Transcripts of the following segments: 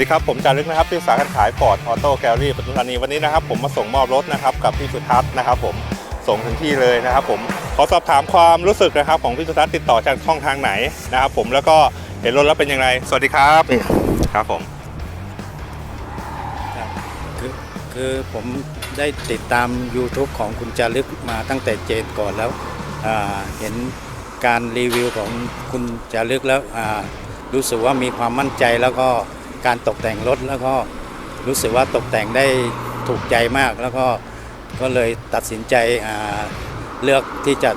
ดีครับ ผมจารึกนะครับที่สาขาขายฟอร์ดออโต้แกลลี่ปทุมธานีวันนี้นะครับ ผมมาส่งมอบรถนะครับกับพี่สุทัศน์นะครับ ผมส่งถึงที่เลยนะครับ ผมขอสอบถามความรู้สึกนะครับ ของพี่สุทัศน์ติดต่อจากช่องทางไหนนะครับ ผมแล้วก็เห็นรถแล้วเป็นยังไงสวัสดีครับนี่ครับผม คือคือผมได้ติดตาม YouTube ของคุณจารึกมาตั้งแต่เจนก่อนแล้วอ่าเห็นการรีวิวของคุณจารึกแล้วอ่ารู้สึกว่ามีความมั่นใจแล้วก็ การตกแต่งรถแล้วก็รู้สึกว่าตกแต่งได้ถูกใจมาก แล้วก็ก็เลยตัดสินใจเลือกที่จะ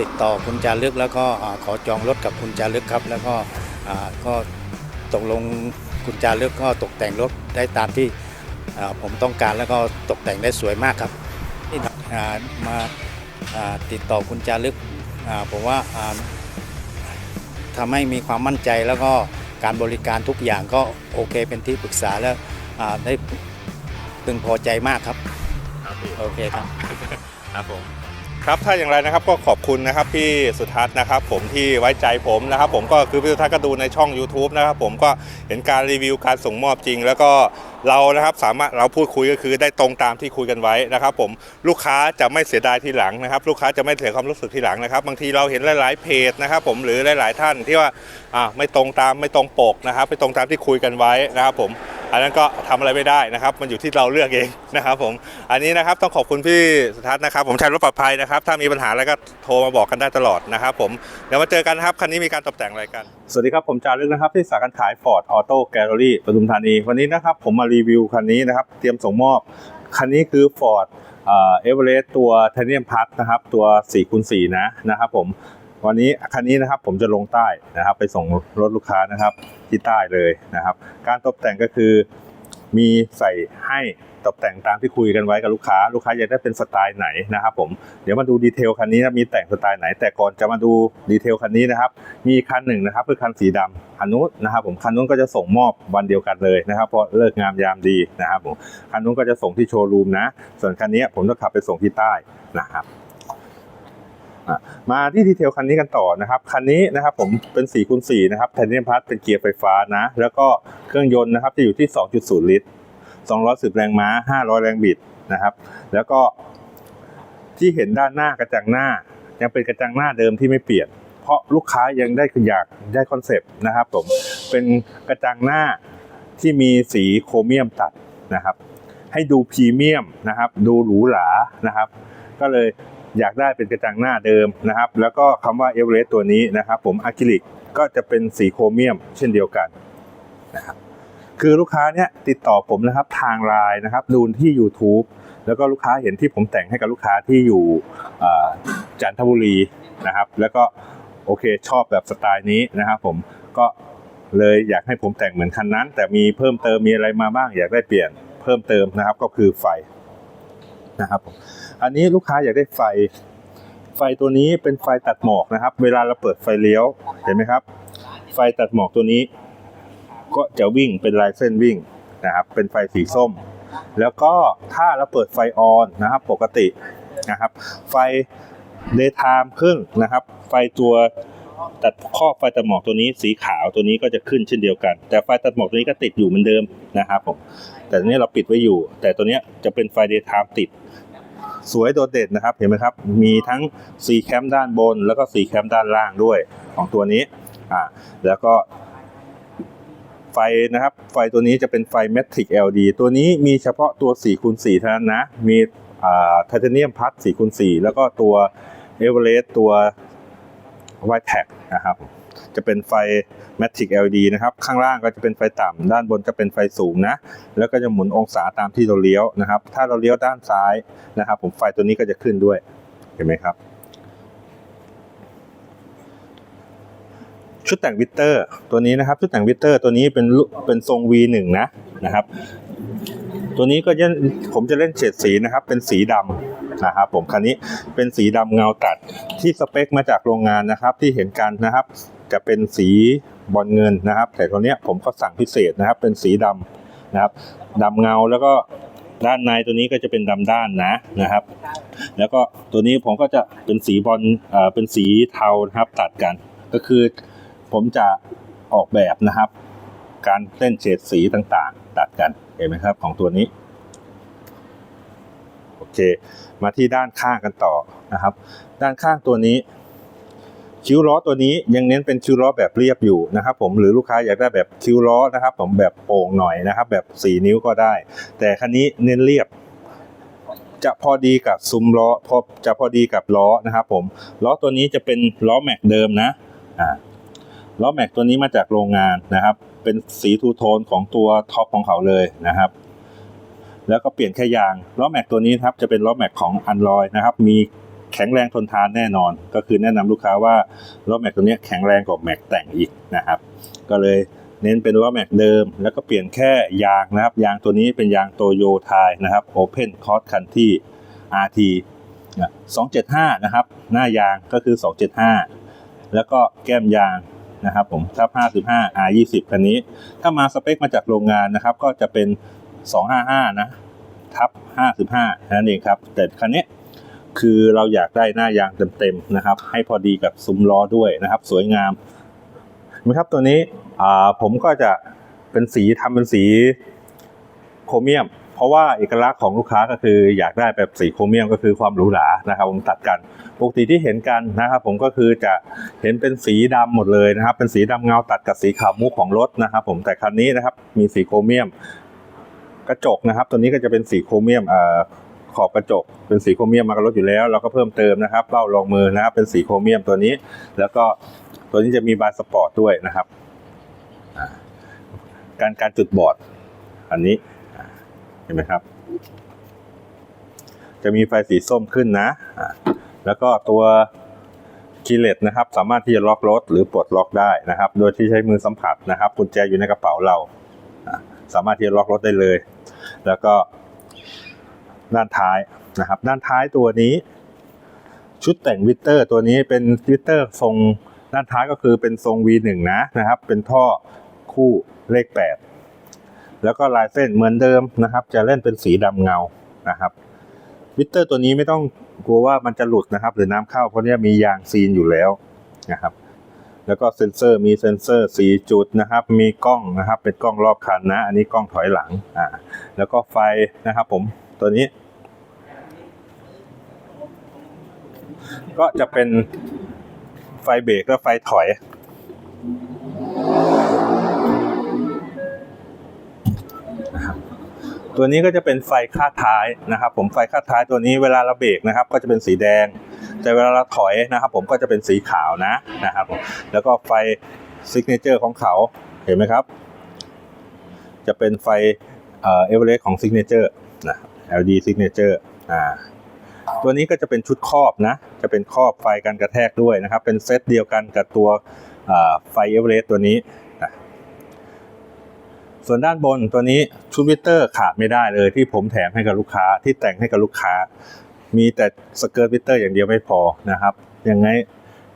ติดต่อคุณจารึก แล้วก็ขอจองรถกับคุณจารึกครับ แล้วก็ก็ตกลงคุณจารึกก็ตกแต่งรถได้ตามที่ผมต้องการแล้วก็ตกแต่งได้สวยมากครับที่มาติดต่อคุณจารึกผมว่าอ่าทำให้มีความมั่นใจแล้วก็ การบริการทุกอย่างก็โอเคเป็นที่ปรึกษาแล้วอ่าได้พึงพอใจมากครับ โอเคครับครับผมครับถ้าอย่างไรนะครับก็ขอบคุณนะครับพี่สุทัศน์นะครับ ผมที่ไว้ใจผมนะครับ ผมก็คือพี่สุทัศน์ก็ดูในช่อง YouTube นะครับ ผมก็เห็นการรีวิวการส่งมอบจริง แล้วก็ เรานะครับสามารถเราพูดคุยก็คือได้ตรงตามที่คุยกันไว้นะครับผมลูกค้าจะไม่เสียดายทีหลังนะครับ ลูกค้าจะไม่เสียความรู้สึกทีหลังนะครับ บางทีเราเห็นหลายๆเพจนะครับผมหรือหลายๆท่านที่ว่าอ่าไม่ตรงตามไม่ตรงปกนะครับไม่ตรงตามที่คุยกันไว้นะครับผมอันนั้นก็ทำอะไรไม่ได้นะครับ มันอยู่ที่เราเลือกเองนะครับผมอันนี้นะครับต้องขอบคุณพี่สุทัศน์นะครับ ผมใช้รถปลอดภัยนะครับ ถ้ามีปัญหาอะไรก็โทรมาบอกกันได้ตลอดนะครับผมเดี๋ยวมาเจอกันครับคันนี้มีการตกแต่งอะไรกัน สวัสดีครับผมจารึกนะครับที่สาขาขาย Ford Auto Gallery ปทุมธานี วันนี้นะครับผมมารีวิวคันนี้นะครับ เตรียมส่งมอบ คันนี้คือ Ford เอ่อเวอเรสต์ตัวไทเนียมพัทนะครับ ตัว4คูณ4นะนะครับผมวันนี้คันนี้นะครับผมจะลงใต้นะครับ ไปส่งรถลูกค้านะครับที่ใต้เลยนะครับ การตกแต่งก็คือ มีใส่ให้ตกแต่งตามที่คุยกันไว้กับลูกค้า ลูกค้าอยากได้เป็นสไตล์ไหนนะครับผมเดี๋ยวมาดูดีเทลคันนี้นะมีแต่งสไตล์ไหน แต่ก่อนจะมาดูดีเทลคันนี้นะครับ มีคันหนึ่งนะครับคือคันสีดำคันนู้นนะครับผมคันนู้นก็จะส่งมอบวันเดียวกันเลยนะครับเพราะเลิกงามยามดีนะครับผมคันนู้นก็จะส่งที่โชว์รูมนะ ส่วนคันนี้ผมจะขับไปส่งที่ใต้นะครับ มาที่ดีเทลคันนี้กันต่อนะครับ คันนี้นะครับผมเป็น4คูณ4นะครับไทเทเนียมพลัสเป็นเกียร์ไฟฟ้านะ แล้วก็เครื่องยนต์นะครับจะอยู่ที่ 2.0 ลิตร 210 แรงม้า 500 แรงบิดนะครับ แล้วก็ที่เห็นด้านหน้ากระจังหน้า ยังเป็นกระจังหน้าเดิมที่ไม่เปลี่ยน เพราะลูกค้ายังได้อยากได้คอนเซปต์นะครับผมเป็นกระจังหน้าที่มีสีโครเมียมตัดนะครับ ให้ดูพรีเมียมนะครับ ดูหรูหรานะครับ ก็เลย อยากได้เป็นกระจังหน้าเดิมนะครับ แล้วก็คำว่าเอเวอเรสต์ตัวนี้นะครับ ผมอะคริลิกก็จะเป็นสีโครเมียมเช่นเดียวกันนะครับคือลูกค้าเนี่ยติดต่อผมนะครับทางไลน์นะครับดูที่ YouTube แล้วก็ลูกค้าเห็นที่ผมแต่งให้กับลูกค้าที่อยู่จันทบุรีนะครับ แล้วก็โอเคชอบแบบสไตล์นี้นะครับ ผมก็เลยอยากให้ผมแต่งเหมือนคันนั้น แต่มีเพิ่มเติมมีอะไรมาบ้างอยากได้เปลี่ยนเพิ่มเติมนะครับ ก็คือไฟ นะครับผมอันนี้ลูกค้าอยากได้ไฟ ไฟตัวนี้เป็นไฟตัดหมอกนะครับ เวลาเราเปิดไฟเลี้ยวเห็นไหมครับ ไฟตัดหมอกตัวนี้ ก็จะวิ่งเป็นลายเส้นวิ่งนะครับ เป็นไฟสีส้ม แล้วก็ถ้าเราเปิดไฟออนนะครับ ปกตินะครับ ไฟ daytime ครึ่งนะครับ ไฟตัว ตัดข้อบไฟตัดหมอกตัวนี้สีขาวตัวนี้ก็จะขึ้นเช่นเดียวกัน แต่ไฟตัดหมอกตัวนี้ก็ติดอยู่เหมือนเดิมนะครับผมแต่ตัวนี้เราปิดไว้อยู่ แต่ตัวนี้จะเป็นไฟ daytime ติด สวยโดดเด่นนะครับเห็นไหมครับ มีทั้งสีแคมด้านบน แล้วก็สีแคมด้านล่างด้วยของตัวนี้อ่าแล้วก็ไฟนะครับ ไฟตัวนี้จะเป็นไฟ Matrix LED ตัวนี้มีเฉพาะตัว4คูณ4เท่านั้นนะ มีไทเทเนียมพัด4คูณ4แล้วก็ตัวเอเวอเรสต์ตัว White t a นะครับ จะเป็นไฟ Matrix LED นะครับ ข้างล่างก็จะเป็นไฟต่ำด้านบนจะเป็นไฟสูงนะ แล้วก็จะหมุนองศาตามที่เราเลี้ยวนะครับ ถ้าเราเลี้ยวด้านซ้ายนะครับ ผมไฟตัวนี้ก็จะขึ้นด้วย เห็นไหมครับ ชุดแต่งวิตเตอร์ตัวนี้นะครับ ชุดแต่งวิตเตอร์ตัวนี้เป็นเป็นทรง V1 นะนะครับ ตัวนี้ก็จะผมจะเล่นเฉดสีนะครับ เป็นสีดำ นะครับผมคันนี้เป็นสีดำเงาตัดที่สเปคมาจากโรงงานนะครับที่เห็นกันนะครับ จะเป็นสีบอลเงินนะครับ แต่ตัวเนี้ยผมก็สั่งพิเศษนะครับ เป็นสีดำนะครับดำเงาแล้วก็ด้านในตัวนี้ก็จะเป็นดำด้านนะนะครับ แล้วก็ตัวนี้ผมก็จะเป็นสีบอลเอ่อเป็นสีเทานะครับตัดกัน ก็คือผมจะออกแบบนะครับ การเล่นเฉดสีต่างๆ ตัดกันเห็นไหมครับของตัวนี้ โอเค มาที่ด้านข้างกันต่อนะครับ ด้านข้างตัวนี้ คิ้วล้อตัวนี้ยังเน้นเป็นคิ้วล้อแบบเรียบอยู่นะครับ ผมหรือลูกค้าอยากได้แบบคิ้วล้อนะครับ ผมแบบโป่งหน่อยนะครับ แบบ 4 นิ้วก็ได้ แต่คันนี้เน้นเรียบจะพอดีกับซุ้มล้อพอจะพอดีกับล้อนะครับ ผมล้อตัวนี้จะเป็นล้อแม็กเดิมนะอ่าล้อแม็กตัวนี้มาจากโรงงานนะครับ เป็นสีทูโทนของตัวท็อปของเขาเลยนะครับ แล้วก็เปลี่ยนแค่ยางล้อแม็กตัวนี้ครับจะเป็นล้อแม็กของอันลอยนะครับมีแข็งแรงทนทานแน่นอน ก็คือแนะนำลูกค้าว่าล้อแม็กตัวนี้แข็งแรงกว่าแม็กแต่งอีกนะครับ ก็เลยเน้นเป็นล้อแม็กเดิม แล้วก็เปลี่ยนแค่ยางนะครับ ยางตัวนี้เป็นยางโตโยไทนะครับ Open Cross Country RT 275 นะครับ หน้ายางก็คือ 275 แล้วก็แก้มยางนะครับผมทับ55 R20 คันนี้ ถ้ามาสเปคมาจากโรงงานนะครับ ก็จะเป็น 255 นะ ทับ 55นั่นเองครับ แต่คันนี้คือเราอยากได้หน้ายางเต็มๆนะครับ ให้พอดีกับซุ้มล้อด้วยนะครับ สวยงามนไหมครับตัวนี้ผมก็จะเป็นสีทำเป็นสีโครเมียม เพราะว่าเอกลักษณ์ของลูกค้าก็คืออยากได้แบบสีโครเมียมก็คือความหรูหรานะครับ ผมตัดกันปกติที่เห็นกันนะครับ ผมก็คือจะเห็นเป็นสีดำหมดเลยนะครับ เป็นสีดำเงาตัดกับสีขาวมุกของรถนะครับ ผมแต่คันนี้นะครับมีสีโครเมียม กระจกนะครับ ตัวนี้ก็จะเป็นสีโครเมียมอ่อขอบกระจกเป็นสีโครเมียมมากับรถอยู่แล้วเราก็เพิ่มเติมนะครับเบ้ารองมือนะครับเป็นสีโครเมียมตัวนี้ แล้วก็ตัวนี้จะมีบานสปอร์ตด้วยนะครับ การการจุดบอร์ดอันนี้เห็นไหมครับ จะมีไฟสีส้มขึ้นนะ แล้วก็ตัวคีเลสนะครับ สามารถที่จะล็อกรถหรือปลดล็อกได้นะครับ โดยที่ใช้มือสัมผัสนะครับกุญแจอยู่ในกระเป๋าเรา สามารถที่จะล็อกรถได้เลย แล้วก็ด้านท้ายนะครับ ด้านท้ายตัวนี้ ชุดแต่งวิตเตอร์ ตัวนี้เป็นวิตเตอร์ทรงด้านท้ายก็คือเป็นทรง V1 นะนะครับ เป็นท่อคู่เลข 8 แล้วก็ลายเส้นเหมือนเดิมนะครับ จะเล่นเป็นสีดำเงานะครับวิตเตอร์ตัวนี้ไม่ต้องกลัวว่ามันจะหลุดนะครับ หรือน้ำเข้าเพราะเนี้ยมียางซีนอยู่แล้วนะครับ แล้วก็เซ็นเซอร์มีเซ็นเซอร์สีจุดนะครับ มีกล้องนะครับ เป็นกล้องรอบคันนะ อันนี้กล้องถอยหลังอ่าแล้วก็ไฟนะครับผมตัวนี้ ก็จะเป็นไฟเบรกและไฟถอย ตัวนี้ก็จะเป็นไฟคาดท้ายนะครับ ผมไฟคาดท้ายตัวนี้เวลาเราเบรกนะครับ ก็จะเป็นสีแดง แต่เวลาเราถอยนะครับ ผมก็จะเป็นสีขาวนะนะครับผมแล้วก็ไฟซิกเนเจอร์ของเขาเห็นไหมครับ จะเป็นไฟเออเอเวอเรสต์ของซิกเนเจอร์นะ LED signature อ่าตัวนี้ก็จะเป็นชุดครอบนะ จะเป็นครอบไฟกันกระแทกด้วยนะครับ เป็นเซตเดียวกันกับตัวไฟเอเวอเรสต์ตัวนี้นะส่วนด้านบนตัวนี้ชุดวิเตอร์ขาดไม่ได้เลยที่ผมแถมให้กับลูกค้าที่แต่งให้กับลูกค้า มีแต่สเกิร์ตวิเตอร์อย่างเดียวไม่พอนะครับยังไง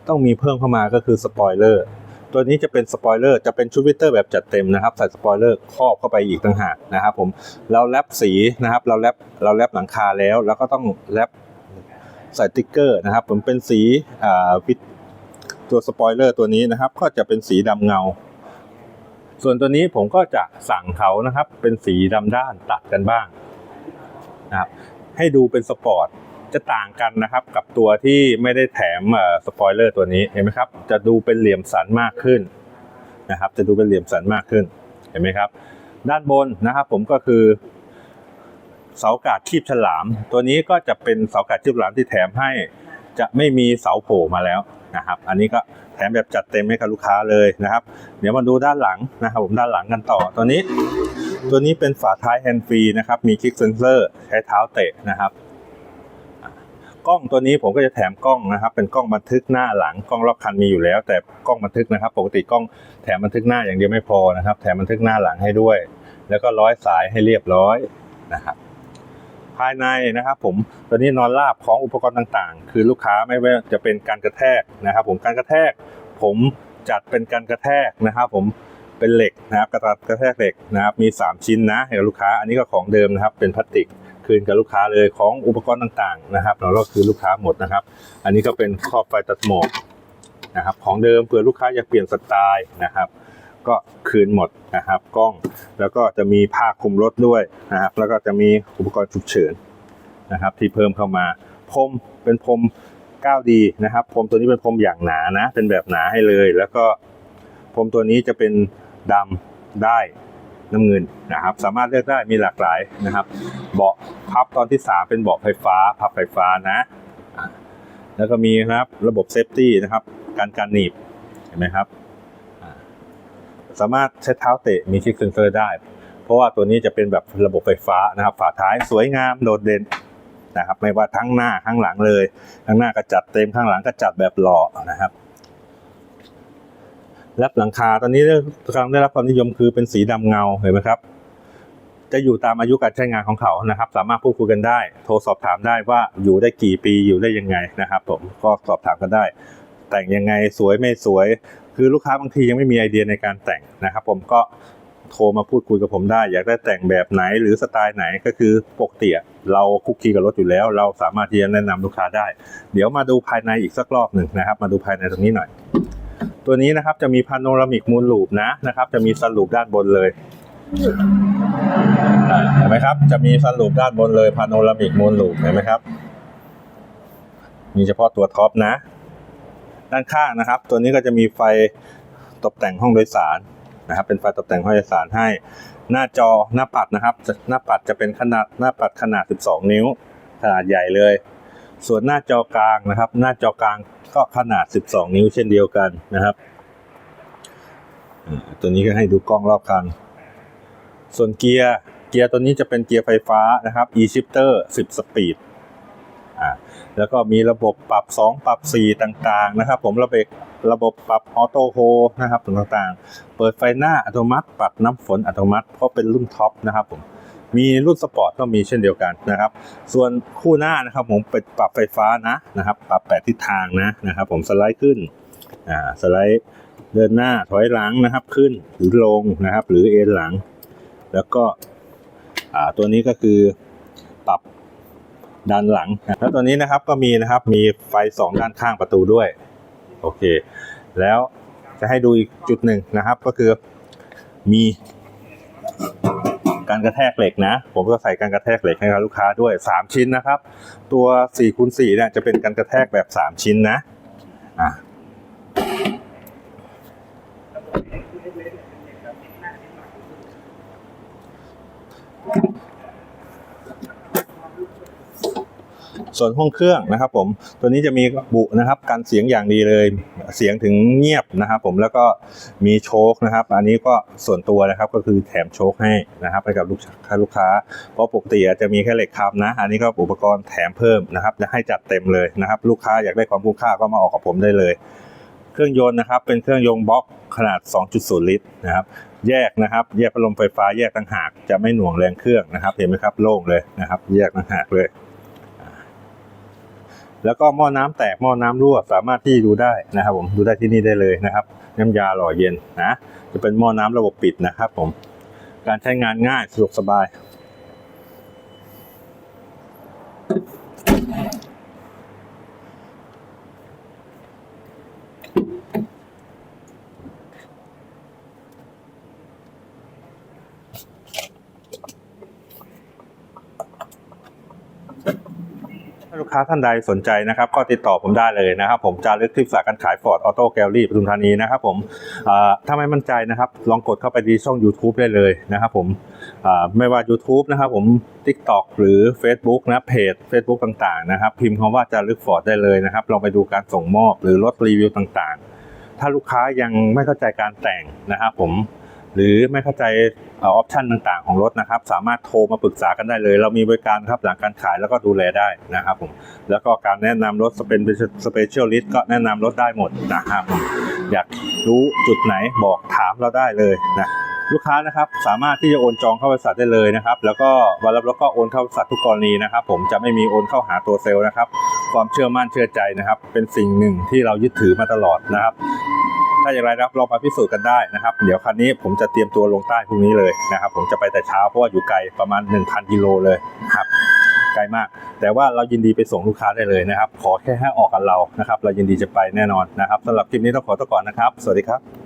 ต้องมีเพิ่มเข้ามาก็คือสปอยเลอร์ตัวนี้จะเป็นสปอยเลอร์จะเป็นชุดวิเตอร์แบบจัดเต็มนะครับใส่สปอยเลอร์ครอบเข้าไปอีกต่างหากนะครับผมเราแรปสีนะครับเราแรปเราแรปหลังคาแล้ว แล้วก็ต้องแรปใส่ติ๊กเกอร์นะครับผมเป็นสีอ่าตตัวสปอยเลอร์ตัวนี้นะครับ ก็จะเป็นสีดำเงา ส่วนตัวนี้ผมก็จะสั่งเขานะครับ เป็นสีดำด้านตัดกันบ้างนะครับให้ดูเป็นสปอร์ต จะต่างกันนะครับกับตัวที่ไม่ได้แถมสปอยเลอร์ตัวนี้เห็นไหมครับ จะดูเป็นเหลี่ยมสันมากขึ้นนะครับ จะดูเป็นเหลี่ยมสันมากขึ้นเห็นไหมครับ ด้านบนนะครับผมก็คือเสากาดคีบฉลาม ตัวนี้ก็จะเป็นเสากาดคีบฉลามที่แถมให้จะไม่มีเสาโผล่มาแล้วนะครับ อันนี้ก็แถมแบบจัดเต็มให้กับลูกค้าเลยนะครับ เดี๋ยวมาดูด้านหลังนะครับ ผมด้านหลังกันต่อตัวนี้ ตัวนี้เป็นฝาท้ายแฮนด์ฟรีนะครับ มีคลิกเซนเซอร์ใช้เท้าเตะนะครับ กล้องตัวนี้ผมก็จะแถมกล้องนะครับ เป็นกล้องบันทึกหน้าหลังกล้องรอบคันมีอยู่แล้ว แต่กล้องบันทึกนะครับ ปกติกล้องแถมบันทึกหน้าอย่างเดียวไม่พอนะครับ แถมบันทึกหน้าหลังให้ด้วย แล้วก็ร้อยสายให้เรียบร้อยนะครับภายในนะครับผมตัวนี้นอนราบของอุปกรณ์ต่างๆ คือลูกค้าไม่ว่าจะเป็นการกระแทกนะครับ ผมการกระแทก ผมจัดเป็นการกระแทกนะครับผมเป็นเหล็กนะครับกระกระแทกเหล็กนะครับมี 3 ชิ้นนะให้กับลูกค้าอันนี้ก็ของเดิมนะครับเป็นพลาสติก คืนกับลูกค้าเลยของอุปกรณ์ต่างๆนะครับเราก็คือลูกค้าหมดนะครับ อันนี้ก็เป็นครอบไฟตัดหมอกนะครับ ของเดิมเผื่อลูกค้าอยากเปลี่ยนสไตล์นะครับก็คืนหมดนะครับกล้องแล้วก็จะมีผ้าคลุมรถด้วยนะครับ แล้วก็จะมีอุปกรณ์ฉุกเฉินนะครับ ที่เพิ่มเข้ามาพรมเป็นพรม 9D นะครับพรมตัวนี้เป็นพรมอย่างหนานะ เป็นแบบหนาให้เลย แล้วก็พรมตัวนี้จะเป็นดำได้ น้ำเงินนะครับ สามารถเลือกได้มีหลากหลายนะครับ เบาะพับตอนที่ 3 เป็นเบาะไฟฟ้า พับไฟฟ้านะ แล้วก็มีนะครับระบบเซฟตี้นะครับ การการหนีบเห็นไหมครับ สามารถใช้เท้าเตะมีชิคเซนเซอร์ได้ เพราะว่าตัวนี้จะเป็นแบบระบบไฟฟ้านะครับ ฝาท้ายสวยงามโดดเด่นนะครับ ไม่ว่าทั้งหน้าข้างหลังเลย ข้างหน้าก็จัดเต็มข้างหลังก็จัดแบบหล่อนะครับ แลบหลังคาตอนนี้กำลังได้รับความนิยมคือเป็นสีดำเงาเห็นไหมครับ จะอยู่ตามอายุการใช้งานของเขานะครับ สามารถพูดคุยกันได้ โทรสอบถามได้ว่าอยู่ได้กี่ปีอยู่ได้ยังไงนะครับ ผมก็สอบถามกันได้ แต่งยังไงสวยไม่สวย คือลูกค้าบางทียังไม่มีไอเดียในการแต่งนะครับ ผมก็โทรมาพูดคุยกับผมได้ อยากได้แต่งแบบไหนหรือสไตล์ไหนก็คือปกติเราคุกคีกับรถอยู่แล้ว เราสามารถที่จะแนะนำลูกค้าได้ เดี๋ยวมาดูภายในอีกสักรอบหนึ่งนะครับ มาดูภายในตรงนี้หน่อย ตัวนี้นะครับจะมีพาโนรามิกมูลลูปนะนะครับ จะมีสลูปด้านบนเลยเห็นไหมครับ จะมีสลูปด้านบนเลยพาโนรามิกมูลลูปเห็นไหมครับ มีเฉพาะตัวท็อปนะ ด้านข้างนะครับ ตัวนี้ก็จะมีไฟตกแต่งห้องโดยสารนะครับ เป็นไฟตกแต่งห้องโดยสารให้ หน้าจอหน้าปัดนะครับ หน้าปัดจะเป็นขนาดหน้าปัดขนาด 12 นิ้ว ขนาดใหญ่เลย ส่วนหน้าจอกลางนะครับ หน้าจอกลาง ก็ขนาด 12 นิ้วเช่นเดียวกันนะครับ ตัวนี้ก็ให้ดูกล้องรอบคัน ส่วนเกียร์เกียร์ตัวนี้จะเป็นเกียร์ไฟฟ้านะครับ e-shifter 10 สปีดอ่าแล้วก็มีระบบปรับ 2 ปรับ 4 ต่างๆ นะครับ ผมระบบระบบปรับออโต้โฮนะครับต่างๆ เปิดไฟหน้าอัตโนมัติปรับน้ำฝนอัตโนมัติ เพราะเป็นรุ่นท็อปนะครับผม มีรุ่นสปอร์ตก็มีเช่นเดียวกันนะครับ ส่วนคู่หน้านะครับผมเป็นปรับไฟฟ้านะนะครับ ปรับแปดทิศทางนะนะครับผมสไลด์ขึ้นอ่าสไลด์เดินหน้าถอยหลังนะครับขึ้นหรือลงนะครับ หรือเอ็นหลัง แล้วก็อ่าตัวนี้ก็คือปรับด้านหลัง แล้วตัวนี้นะครับก็มีนะครับมีไฟสองด้านข้างประตูด้วยโอเค แล้วจะให้ดูอีกจุดหนึ่งนะครับก็คือมี การกระแทกเหล็กนะ ผมก็ใส่การกระแทกเหล็กให้กับลูกค้าด้วย 3 ชิ้นนะครับ ตัว4คูณสเนี่ยจะเป็นการกระแทกแบบ 3 ชิ้นนะอะ ส่วนห้องเครื่องนะครับผมตัวนี้จะมีบุนะครับกันเสียงอย่างดีเลย เสียงถึงเงียบนะครับผมแล้วก็มีโชคนะครับ อันนี้ก็ส่วนตัวนะครับก็คือแถมโชคให้นะครับให้กับลูกค้าลูกค้าเพราะปกติจจะมีแค่เหล็กคำนะ อันนี้ก็อุปกรณ์แถมเพิ่มนะครับจะให้จัดเต็มเลยนะครับ ลูกค้าอยากได้ความคุ้มค่าก็มาออกกับผมได้เลยเครื่องยนต์นะครับเป็นเครื่องยนต์บล็อกขนาด 2.0 ลิตรนะครับแยกนะครับ แยกพัดลมไฟฟ้าแยกต่างหากจะไม่หน่วงแรงเครื่องนะครับ เห็นไหมครับโล่งเลยนะครับ แยกต่างหากเลย แล้วก็หม้อน้ำแตกหม้อน้ำรั่วสามารถที่ดูได้นะครับ ผมดูได้ที่นี่ได้เลยนะครับ น้ำยาหล่อเย็นนะจะเป็นหม้อน้ำระบบปิดนะครับ ผม การใช้งานง่ายสะดวกสบาย ค้าท่านใดสนใจนะครับก็ติดต่อผมได้เลยนะครับ ผมจารึกที่สาการขายฟอร์ดออโต้แกลลี่ปทุมธานีนะครับผมถ้าไม่มั่นใจนะครับ ลองกดเข้าไปที่ช่อง YouTube ได้เลยนะครับผมไม่ว่า YouTube นะครับผม TikTok หรือ Facebook นะเพจ Facebook ต่างๆนะครับ พิมพ์คำว่าจารึกฟอร์ดได้เลยนะครับลองไปดูการส่งมอบหรือรถรีวิวต่างๆ ถ้าลูกค้ายังไม่เข้าใจการแต่งนะครับผม หรือไม่เข้าใจออปชันต่างๆ ของรถนะครับ สามารถโทรมาปรึกษากันได้เลย เรามีบริการครับหลังการขายแล้วก็ดูแลได้นะครับผมแล้วก็การแนะนำรถเป็นสเปเชียลลิสต์ก็แนะนำรถได้หมดนะครับผมอยากรู้จุดไหนบอกถามเราได้เลยนะลูกค้านะครับสามารถที่จะโอนจองเข้าบริษัทได้เลยนะครับแล้วก็วันรับรถก็โอนเข้าบริษัททุกกรณีนะครับ ผมจะไม่มีโอนเข้าหาตัวเซลล์นะครับ ความเชื่อมั่นเชื่อใจนะครับ เป็นสิ่งหนึ่งที่เรายึดถือมาตลอดนะครับ ถ้าอย่างไรนะครับลองมาพิสูจน์กันได้นะครับ เดี๋ยวคันนี้ผมจะเตรียมตัวลงใต้พรุ่งนี้เลยนะครับ ผมจะไปแต่เช้าเพราะว่าอยู่ไกลประมาณ 1,000กิโลเลยนะครับไกลมาก แต่ว่าเรายินดีไปส่งลูกค้าได้เลยนะครับ ขอแค่ให้ออกกับเรานะครับ เรายินดีจะไปแน่นอนนะครับสำหรับคลิปนี้ต้องขอตัวก่อนนะครับ สวัสดีครับ